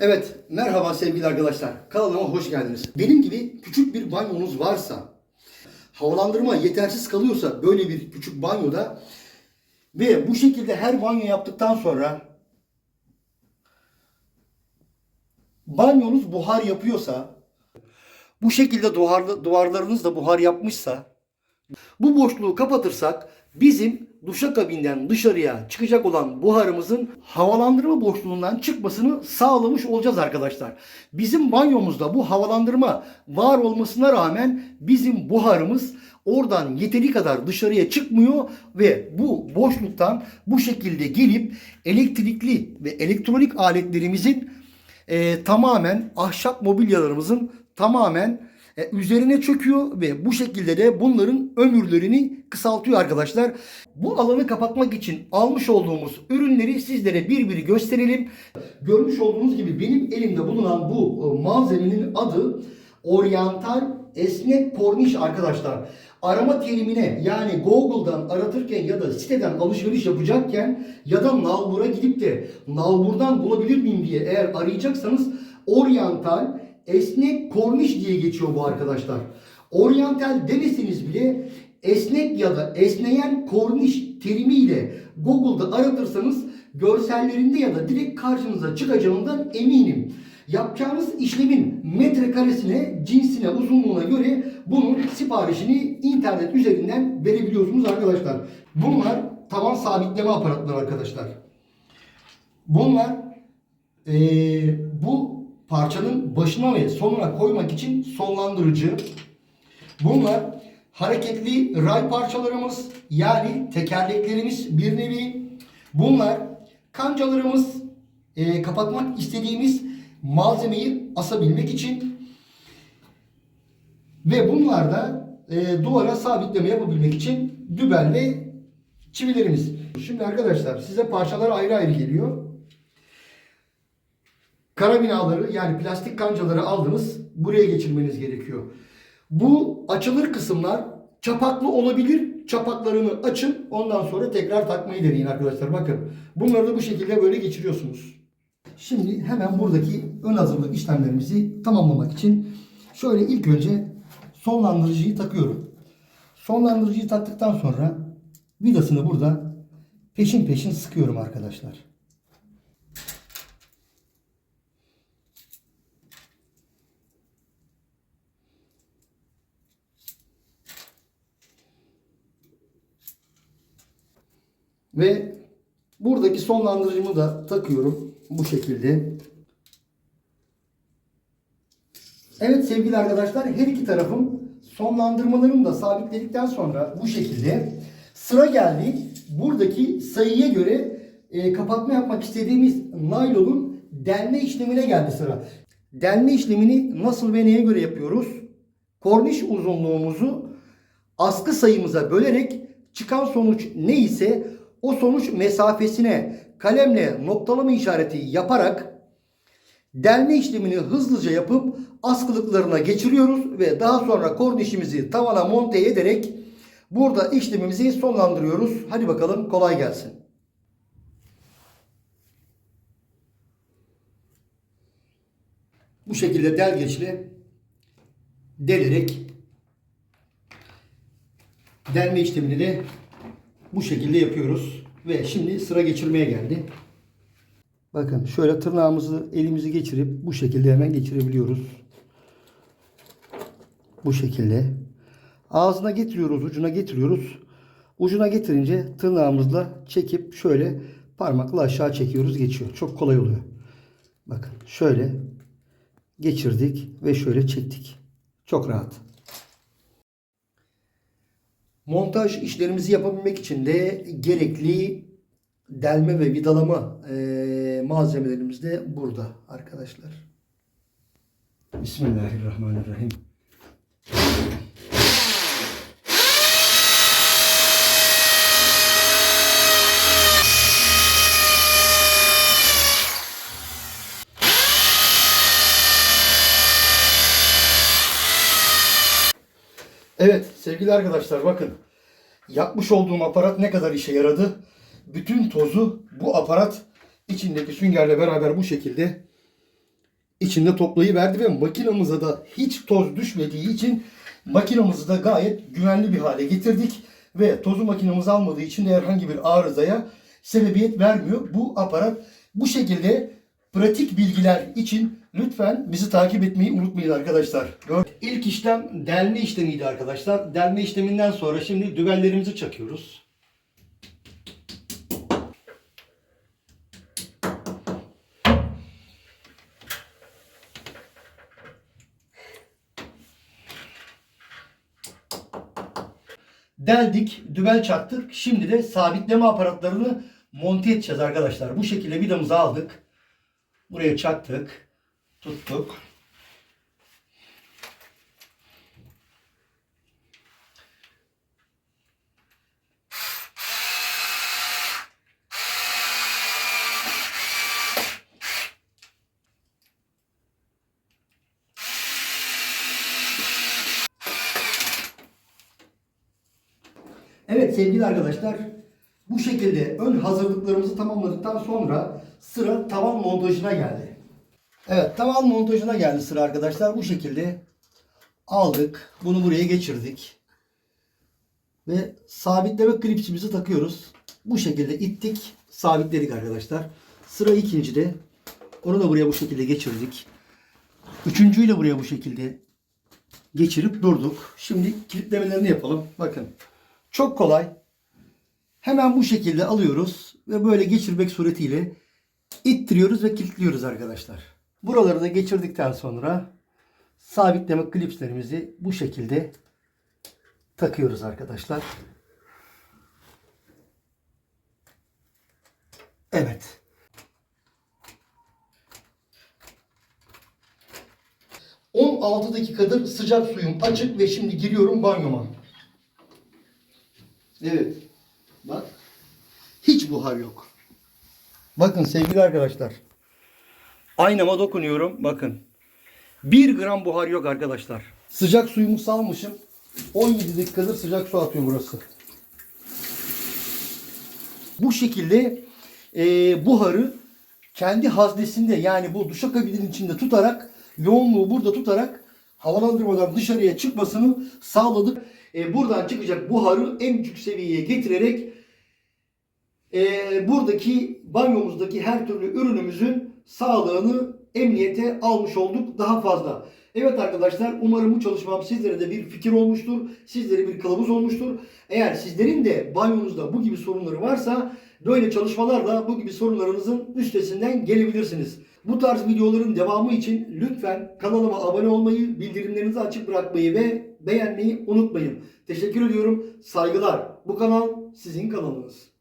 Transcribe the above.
Evet, merhaba sevgili arkadaşlar. Kanalıma hoş geldiniz. Benim gibi küçük bir banyonuz varsa, havalandırma yetersiz kalıyorsa böyle bir küçük banyoda ve bu şekilde her banyo yaptıktan sonra banyonuz buhar yapıyorsa, bu şekilde duvar, duvarlarınız da buhar yapmışsa, bu boşluğu kapatırsak bizim duşakabinden dışarıya çıkacak olan buharımızın havalandırma boşluğundan çıkmasını sağlamış olacağız arkadaşlar. Bizim banyomuzda bu havalandırma var olmasına rağmen bizim buharımız oradan yeteri kadar dışarıya çıkmıyor ve bu boşluktan bu şekilde gelip elektrikli ve elektronik aletlerimizin e, tamamen ahşap mobilyalarımızın tamamen e, üzerine çöküyor ve bu şekilde de bunların ömürlerini kısaltıyor arkadaşlar. Bu alanı kapatmak için almış olduğumuz ürünleri sizlere bir bir gösterelim. Görmüş olduğunuz gibi benim elimde bulunan bu e, malzemenin adı Oriental esnek korniş arkadaşlar. Arama terimine yani Google'dan aratırken ya da siteden alışveriş yapacakken ya da Nalbur'a gidip de Nalbur'dan bulabilir miyim diye eğer arayacaksanız Oriental esnek korniş diye geçiyor bu arkadaşlar. Oriental demeseniz bile esnek ya da esneyen korniş terimiyle Google'da aratırsanız görsellerinde ya da direkt karşınıza çıkacağından eminim. Yapacağınız işlemin metrekaresine, cinsine, uzunluğuna göre bunun siparişini internet üzerinden verebiliyorsunuz arkadaşlar. Bunlar tavan sabitleme aparatları arkadaşlar. Bunlar eee, bu parçanın başına ve sonuna koymak için sonlandırıcı. Bunlar hareketli ray parçalarımız yani tekerleklerimiz bir nevi. Bunlar kancalarımız eee, kapatmak istediğimiz malzemeyi asabilmek için ve bunlar da eee, duvara sabitleme yapabilmek için dübel ve çivilerimiz. Şimdi arkadaşlar size parçalar ayrı ayrı geliyor. Kara binaları yani plastik kancaları aldınız. Buraya geçirmeniz gerekiyor. Bu açılır kısımlar çapaklı olabilir. Çapaklarını açın. Ondan sonra tekrar takmayı deneyin arkadaşlar. Bakın. Bunları da bu şekilde böyle geçiriyorsunuz. Şimdi hemen buradaki ön hazırlık işlemlerimizi tamamlamak için şöyle ilk önce sonlandırıcıyı takıyorum. Sonlandırıcıyı taktıktan sonra vidasını burada peşin peşin sıkıyorum arkadaşlar. Ve buradaki sonlandırıcımı da takıyorum bu şekilde. Evet sevgili arkadaşlar her iki tarafım sonlandırmalarını da sabitledikten sonra bu şekilde sıra geldi. Buradaki sayıya göre e, kapatma yapmak istediğimiz naylonun delme işlemine geldi sıra. Delme işlemini nasıl ve neye göre yapıyoruz? Korniş uzunluğumuzu askı sayımıza bölerek çıkan sonuç ne ise o sonuç mesafesine kalemle noktalama işareti yaparak delme işlemini hızlıca yapıp askılıklarına geçiriyoruz ve daha sonra kornişimizi tavana monte ederek burada işlemimizi sonlandırıyoruz. Hadi bakalım kolay gelsin. Bu şekilde delgeçle delerek delme işlemini de bu şekilde yapıyoruz. Ve şimdi sıra geçirmeye geldi. Bakın şöyle tırnağımızı elimizi geçirip bu şekilde hemen geçirebiliyoruz. Bu şekilde. Ağzına getiriyoruz, ucuna getiriyoruz. Ucuna getirince tırnağımızla çekip şöyle parmakla aşağı çekiyoruz, geçiyor. Çok kolay oluyor. Bakın şöyle geçirdik ve şöyle çektik. Çok rahat. Montaj işlerimizi yapabilmek için de gerekli delme ve vidalama eee, malzemelerimiz de burada arkadaşlar. Bismillahirrahmanirrahim. Evet sevgili arkadaşlar bakın. Yapmış olduğum aparat ne kadar işe yaradı. Bütün tozu bu aparat içindeki süngerle beraber bu şekilde içinde toplayıverdi ve makinamıza da hiç toz düşmediği için makinamızı da gayet güvenli bir hale getirdik. Ve tozu makinamız almadığı için de herhangi bir arızaya sebebiyet vermiyor. Bu aparat bu şekilde pratik bilgiler için lütfen bizi takip etmeyi unutmayın arkadaşlar. İlk işlem delme işlemiydi arkadaşlar. Delme işleminden sonra şimdi dübellerimizi çakıyoruz. Deldik, dübel çaktık. Şimdi de sabitleme aparatlarını monte edeceğiz arkadaşlar. Bu şekilde vidamızı aldık. Buraya çaktık. Tuttuk. Evet sevgili arkadaşlar bu şekilde ön hazırlıklarımızı tamamladıktan sonra sıra tavan montajına geldi. Evet tavan montajına geldi sıra arkadaşlar. Bu şekilde aldık. Bunu buraya geçirdik. Ve sabitleme klipsimizi takıyoruz. Bu şekilde ittik. Sabitledik arkadaşlar. Sıra ikincide. Onu da buraya bu şekilde geçirdik. Üçüncüyü de buraya bu şekilde geçirip durduk. Şimdi kilitlemelerini yapalım. Bakın. Çok kolay. Hemen bu şekilde alıyoruz ve böyle geçirmek suretiyle ittiriyoruz ve kilitliyoruz arkadaşlar. Buraları da geçirdikten sonra sabitleme klipslerimizi bu şekilde takıyoruz arkadaşlar. Evet. ...16 dakikadır sıcak suyum açık ve şimdi giriyorum banyoma. Evet. Bak. Hiç buhar yok. Bakın sevgili arkadaşlar. Aynama dokunuyorum. Bakın. 1 gram buhar yok arkadaşlar. Sıcak suyumu salmışım. 17 dakikadır sıcak su atıyor burası. Bu şekilde e, buharı kendi haznesinde yani bu duşakabinin içinde tutarak yoğunluğu burada tutarak havalandırmadan dışarıya çıkmasını sağladık. E, buradan çıkacak buharı en düşük seviyeye getirerek e, buradaki banyomuzdaki her türlü ürünümüzün sağlığını emniyete almış olduk daha fazla. Evet arkadaşlar umarım bu çalışmam sizlere de bir fikir olmuştur. Sizlere bir kılavuz olmuştur. Eğer sizlerin de banyonuzda bu gibi sorunları varsa böyle çalışmalarla bu gibi sorunlarınızın üstesinden gelebilirsiniz. Bu tarz videoların devamı için lütfen kanalıma abone olmayı, bildirimlerinizi açık bırakmayı ve beğenmeyi unutmayın. Teşekkür ediyorum. Saygılar. Bu kanal sizin kanalınız.